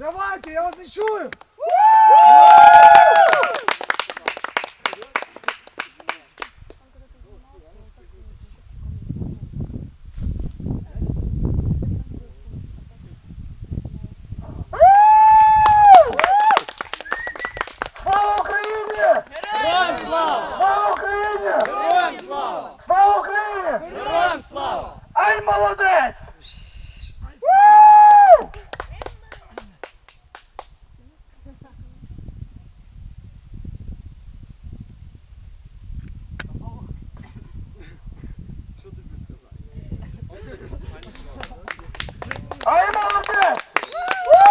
Давайте, я вас не чую! Слава Україні! Героям слава! Слава Україні! Героям слава! Слава Україні! Героям слава! Ай, молодець! Ай, молодець! Ву!